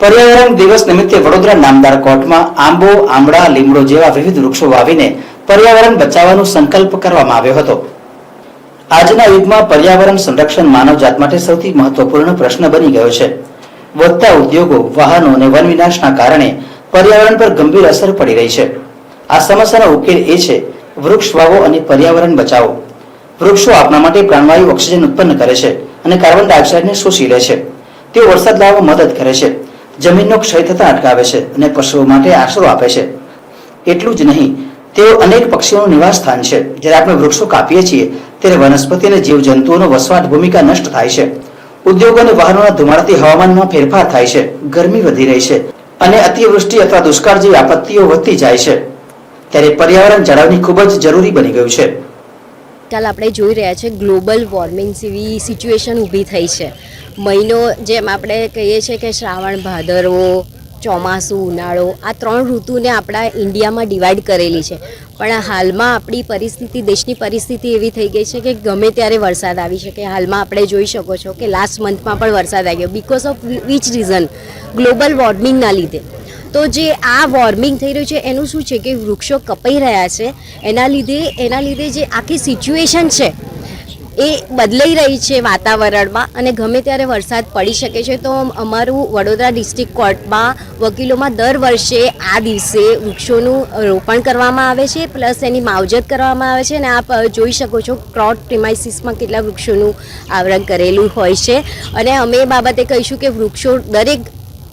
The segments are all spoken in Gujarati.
પર્યાવરણ દિવસ નિમિત્તે વડોદરા નામદાર કોર્ટમાં આંબો આંબળા લીમડો જેવા વિવિધ વૃક્ષો વાવીને પર્યાવરણ બચાવવાનો સંકલ્પ કરવામાં આવ્યો હતો. આજના યુગમાં પર્યાવરણ સંરક્ષણ માનવજાત માટે સૌથી મહત્વપૂર્ણ પ્રશ્ન બની ગયો છે. વધતા ઉદ્યોગો, વાહનો અને વન વિનાશના કારણે પર્યાવરણ પર ગંભીર અસર પડી રહી છે. આ સમસ્યાનો ઉકેલ એ છે, વૃક્ષ વાવો અને પર્યાવરણ બચાવો. વૃક્ષો આપણા માટે પ્રાણવાયુ ઓક્સિજન ઉત્પન્ન કરે છે અને કાર્બન ડાયોક્સાઇડને શોષી લે છે. તેઓ વરસાદ લાવવામાં મદદ કરે છે. જમીનનો ક્ષય થતા અટકાવે છે અને પશુઓ માટે આશરો આપે છે. એટલું જ નહીં, તેઓ અનેક પક્ષીઓનું નિવાસ સ્થાન છે. જ્યારે આપણે વૃક્ષો કાપીએ છીએ, ત્યારે વનસ્પતિ અને જીવજંતુઓનો વસવાટ ભૂમિકા નષ્ટ થાય છે. ઉદ્યોગો અને વાહનોના ધુમાડાથી હવામાનમાં ફેરફાર થાય છે. ગરમી વધી રહી છે અને અતિવૃષ્ટિ અથવા દુષ્કાળ જેવી આપત્તિઓ વધતી જાય છે. ત્યારે પર્યાવરણ જાળવણી ખૂબ જ જરૂરી બની ગયું છે. આજકાલ આપણે જોઈ રહ્યા છે ગ્લોબલ વોર્મિંગ જેવી સિચ્યુએશન ઊભી થઈ છે. મહિનો જેમ આપણે કહીએ છીએ કે શ્રાવણ ભાદરવો, ચોમાસું, ઉનાળો, આ ત્રણ ઋતુને આપણા ઇન્ડિયામાં ડિવાઈડ કરેલી છે. પણ હાલમાં આપણી પરિસ્થિતિ, દેશની પરિસ્થિતિ એવી થઈ ગઈ છે કે ગમે ત્યારે વરસાદ આવી શકે. હાલમાં આપણે જોઈ શકો છો કે લાસ્ટ મંથમાં પણ વરસાદ આવી ગયો. Because of which reason global વોર્મિંગના લીધે. તો જે આ વોર્મિંગ થઈ રહ્યું છે, એનું શું છે કે વૃક્ષો કપાઈ રહ્યા છે. એના લીધે એના લીધે જે આખી સિચ્યુએશન છે, એ બદલાઈ રહી છે વાતાવરણમાં. અને ગમે ત્યારે વરસાદ પડી શકે છે, તો અમારું વડોદરા ડિસ્ટ્રિક્ટ કોર્ટમાં વકીલોમાં દર વર્ષે આ દિવસે વૃક્ષોનું રોપણ કરવામાં આવે છે પ્લસ એની માવજત કરવામાં આવે છે. અને આપ જોઈ શકો છો ક્રોટ પ્રિમાઇસીસમાં કેટલા વૃક્ષોનું આવરણ કરેલું હોય છે. અને અમે એ બાબતે કહીશું કે વૃક્ષો દરેક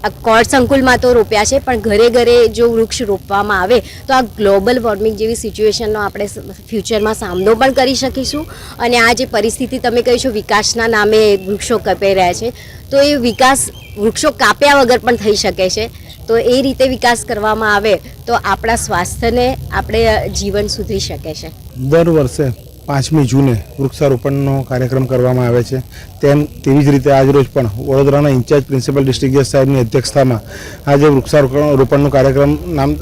કોર્ટ સંકુલમાં તો રોપ્યા છે, પણ ઘરે ઘરે જો વૃક્ષ રોપવામાં આવે, તો આ ગ્લોબલ વોર્મિંગ જેવી સિચ્યુએશનનો આપણે ફ્યુચરમાં સામનો પણ કરી શકીશું. અને આ જે પરિસ્થિતિ તમે કહીશું વિકાસના નામે વૃક્ષો કપાઈ રહ્યા છે, તો એ વિકાસ વૃક્ષો કાપ્યા વગર પણ થઈ શકે છે. તો એ રીતે વિકાસ કરવામાં આવે, તો આપણા સ્વાસ્થ્યને આપણે જીવન સુધરી શકે છે. દર વર્ષે પાંચમી જૂને વૃક્ષારોપણનો કાર્યક્રમ કરવામાં આવે છે. તેમ તેવી જ રીતે આજરોજ પણ વડોદરાના ઇન્ચાર્જ પ્રિન્સિપલ ડિસ્ટ્રિક્ટ જજ સાહેબની અધ્યક્ષતામાં આજે વૃક્ષારોપણનો કાર્યક્રમ નામ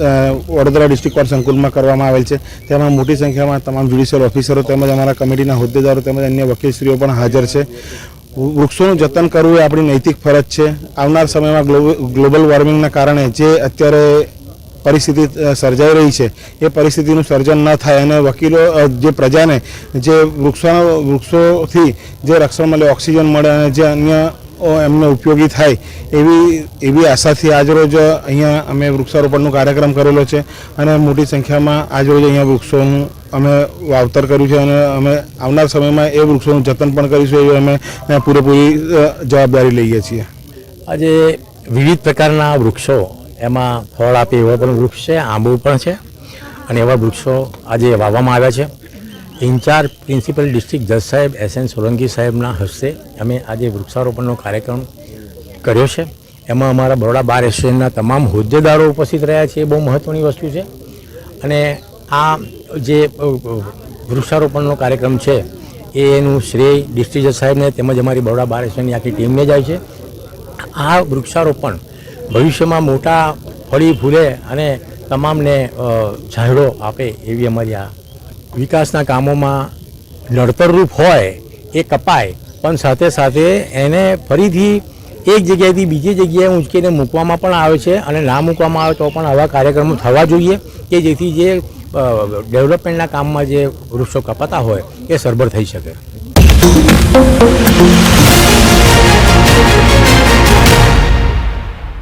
વડોદરા ડિસ્ટ્રિક્ટ કોર્ટ સંકુલમાં કરવામાં આવેલ છે. તેમાં મોટી સંખ્યામાં તમામ જ્યુડિશિયલ ઓફિસરો તેમજ અમારા કમિટીના હોદ્દેદારો તેમજ અન્ય વકીલશ્રીઓ પણ હાજર છે. વૃક્ષોનું જતન કરવું એ આપણી નૈતિક ફરજ છે. આવનાર સમયમાં ગ્લો- ગ્લોબલ વોર્મિંગના કારણે જે અત્યારે પરિસ્થિતિ સર્જાઈ રહી છે. એ પરિસ્થિતિનું સર્જન ન થાય અને વકીલો જે પ્રજાને, જે વૃક્ષો, વૃક્ષોથી જે રક્ષણ મળે, ઓક્સિજન મળે અને જે અન્ય એમને ઉપયોગી થાય, એવી એવી આશાથી આજરોજ અહીંયા અમે વૃક્ષારોપણનો કાર્યક્રમ કરેલો છે અને મોટી સંખ્યામાં આજરોજ અહીંયા વૃક્ષોનું અમે વાવતર કર્યું છે અને અમે આવનાર સમયમાં એ વૃક્ષોનું જતન પણ કરીશું એવી અમે પૂરેપૂરી જવાબદારી લઈએ છીએ. આજે વિવિધ પ્રકારના વૃક્ષો એમાં ફળ આપે એવા પણ વૃક્ષ છે, આંબો પણ છે. અને એવા વૃક્ષો આજે વાવવામાં આવ્યા છે. ઇન્ચાર્જ પ્રિન્સિપલ ડિસ્ટ્રિક્ટ જજ સાહેબ એસ એન સોલંકી સાહેબના હસ્તે અમે આજે વૃક્ષારોપણનો કાર્યક્રમ કર્યો છે. એમાં અમારા બરોડા બાર એસોસિએશનના તમામ હોદ્દેદારો ઉપસ્થિત રહ્યા છે, એ બહુ મહત્ત્વની વસ્તુ છે. અને આ જે વૃક્ષારોપણનો કાર્યક્રમ છે એનું શ્રેય ડિસ્ટ્રિક્ટ જજ સાહેબને તેમજ અમારી બરોડા બાર એસોસિએશનની આખી ટીમને જાય છે. આ વૃક્ષારોપણ ભવિષ્યમાં મોટા ફળી ફૂલે અને તમામને ઝાડો આપે એવી અમારી આ વિકાસના કામોમાં નડતરરૂપ હોય એ કપાય, પણ સાથે સાથે એને ફરીથી એક જગ્યાએથી બીજી જગ્યાએ ઊંચકીને મૂકવામાં પણ આવે છે અને ના મૂકવામાં આવે તો પણ આવા કાર્યક્રમો થવા જોઈએ કે જેથી જે ડેવલપમેન્ટના કામમાં જે વૃક્ષો કપાતા હોય એ સરભર થઈ શકે.